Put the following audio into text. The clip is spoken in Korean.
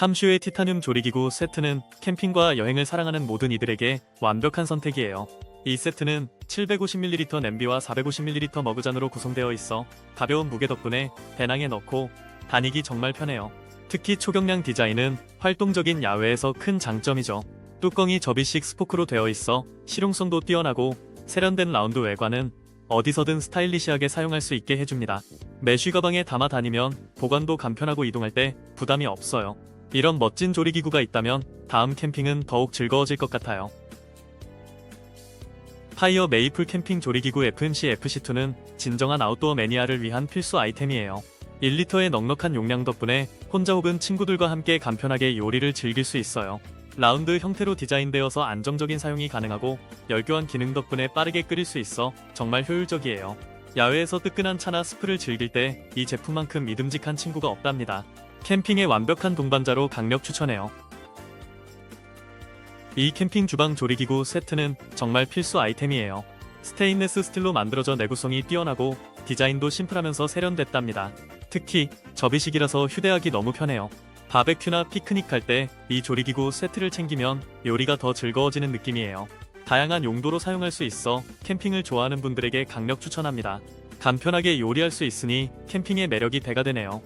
탐슈의 티타늄 조리기구 세트는 캠핑과 여행을 사랑하는 모든 이들에게 완벽한 선택이에요. 이 세트는 750ml 냄비와 450ml 머그잔으로 구성되어 있어 가벼운 무게 덕분에 배낭에 넣고 다니기 정말 편해요. 특히 초경량 디자인은 활동적인 야외에서 큰 장점이죠. 뚜껑이 접이식 스포크로 되어 있어 실용성도 뛰어나고 세련된 라운드 외관은 어디서든 스타일리시하게 사용할 수 있게 해줍니다. 메쉬 가방에 담아 다니면 보관도 간편하고 이동할 때 부담이 없어요. 이런 멋진 조리기구가 있다면 다음 캠핑은 더욱 즐거워질 것 같아요. 파이어 메이플 캠핑 조리기구 FMC FC2는 진정한 아웃도어 매니아를 위한 필수 아이템이에요. 1리터의 넉넉한 용량 덕분에 혼자 혹은 친구들과 함께 간편하게 요리를 즐길 수 있어요. 라운드 형태로 디자인되어서 안정적인 사용이 가능하고 열교환 기능 덕분에 빠르게 끓일 수 있어 정말 효율적이에요. 야외에서 뜨끈한 차나 스프를 즐길 때 이 제품만큼 믿음직한 친구가 없답니다. 캠핑의 완벽한 동반자로 강력 추천해요. 이 캠핑 주방 조리기구 세트는 정말 필수 아이템이에요. 스테인레스 스틸로 만들어져 내구성이 뛰어나고 디자인도 심플하면서 세련됐답니다. 특히 접이식이라서 휴대하기 너무 편해요. 바베큐나 피크닉 할 때 이 조리기구 세트를 챙기면 요리가 더 즐거워지는 느낌이에요. 다양한 용도로 사용할 수 있어 캠핑을 좋아하는 분들에게 강력 추천합니다. 간편하게 요리할 수 있으니 캠핑의 매력이 배가 되네요.